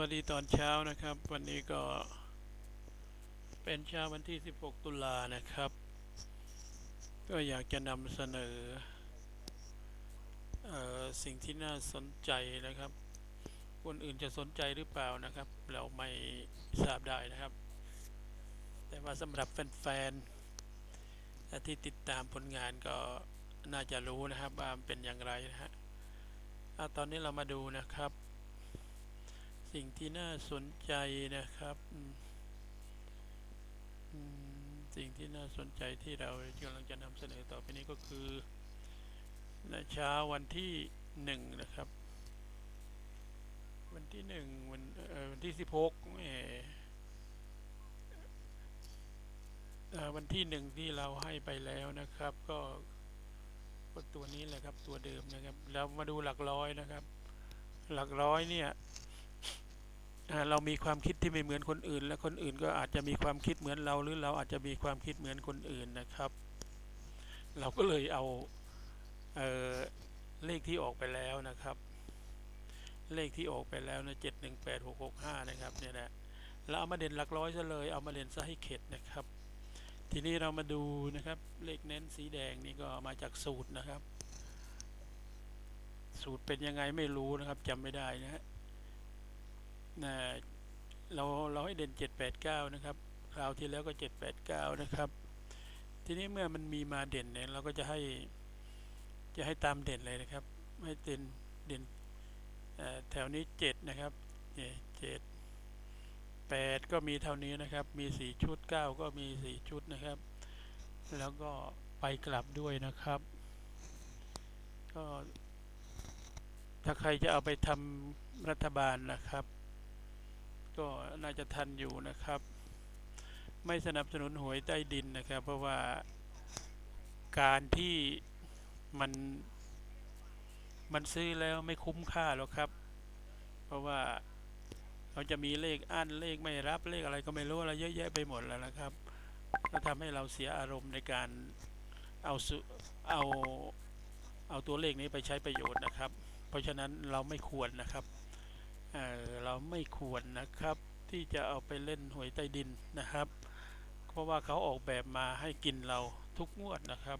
วัสดีตอนเช้านะครับ วันนี้ก็เป็นเช้าวันที่ 16 ตุลานะครับ ก็อยากจะนำเสนออสิ่งที่น่าสนใจนะครับ คนอื่นจะสนใจหรือเปล่านะครับ เราไม่ทราบได้นะครับ แต่ว่าสำหรับแฟนๆที่ติดตามผลงานก็น่าจะรู้นะครับว่าเป็นอย่างไรนะฮะอะตอนนี้เรามาดูนะครับ สิ่งที่น่าสนใจนะครับสิ่งที่น่าสนใจที่เรากำลังจะนำเสนอต่อไปนี้ก็คือนเช้าวันที่หนึ่งนะครับ วันที่หนึ่งวันวันที่สิบหกเอ่อเอ่อวันที่หนึ่งที่เราให้ไปแล้วนะครับก็ก็ตัวนี้แหละครับตัวเดิมนะครับ แล้วมาดูหลักร้อยนะครับ หลักร้อยเนี่ย เรามีความคิดที่ไม่เหมือนคนอื่น และคนอื่นก็อาจจะมีความคิดเหมือนเรา หรือเราอาจจะมีความคิดเหมือนคนอื่นนะครับ เราก็เลยเอาเอเลขที่ออกไปแล้วนะครับ เลขที่ออกไปแล้วนะเจ็ดหนึ่งแปดหกหกห้านะครับเนี่ยนะเราเอามาเด่นหลักร้อยซะเลยเอามาเด่นซะให้เข็ดนะครับ ทีนี้เรามาดูนะครับ เลขเน้นสีแดงนี่ก็มาจากสูตรนะครับ สูตรเป็นยังไงไม่รู้นะครับจำไม่ได้นะฮะนะ เราเราให้เด่น 789 นะครับคราวที่แล้วก็ 789 นะครับ ทีนี้เมื่อมันมีมาเด่นเนี่ยเราก็จะให้จะให้ตามเด่นเลยนะครับให้เด่นเด่นแถวนี้ 7 นะครับเนี่ยเจ็ดแปดก็มีเท่านี้นะครับ มี4ชุด9ก็มี4ชุดนะครับ แล้วก็ไปกลับด้วยนะครับ ก็ถ้าใครจะเอาไปทำรัฐบาลนะครับ ก็น่าจะทันอยู่นะครับ ไม่สนับสนุนหวยใต้ดินนะครับ เพราะว่าการที่มันมันซื้อแล้วไม่คุ้มค่าหรอกครับ เพราะว่าเขาจะมีเลขอั้นเลขไม่รับเลขอะไรก็ไม่รู้อะไรเยอะแยะไปหมดแล้วนะครับก็ทำให้เราเสียอารมณ์ในการเอาสุเอาเอาตัวเลขนี้ไปใช้ประโยชน์นะครับ เพราะฉะนั้นเราไม่ควรนะครับ เเราไม่ควรนะครับที่จะเอาไปเล่นหวยใต้ดินนะครับ เพราะว่าเขาออกแบบมาให้กินเราทุกงวดนะครับ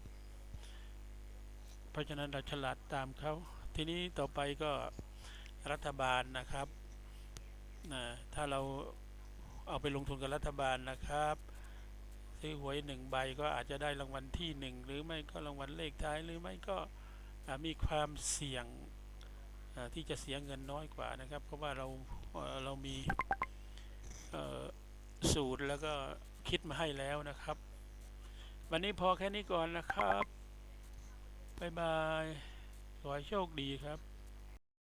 เพราะฉะนั้นเราฉลาดตามเขาทีนี้ต่อไปก็รัฐบาลนะครับนะถ้าเราเอาไปลงทุนกับรัฐบาลนะครับซื้อหวยหนึ่งใบก็อาจจะได้รางวัลที่หนึ่งหรือไม่ก็รางวัลเลขท้ายหรือไม่ก็มีความเสี่ยง ที่จะเสียเงินน้อยกว่านะครับ เพราะว่าเราเรามีสูตรแล้วก็คิดมาให้แล้วนะครับ วันนี้พอแค่นี้ก่อนนะครับ บ๊ายบาย ขอให้โชคดีครับ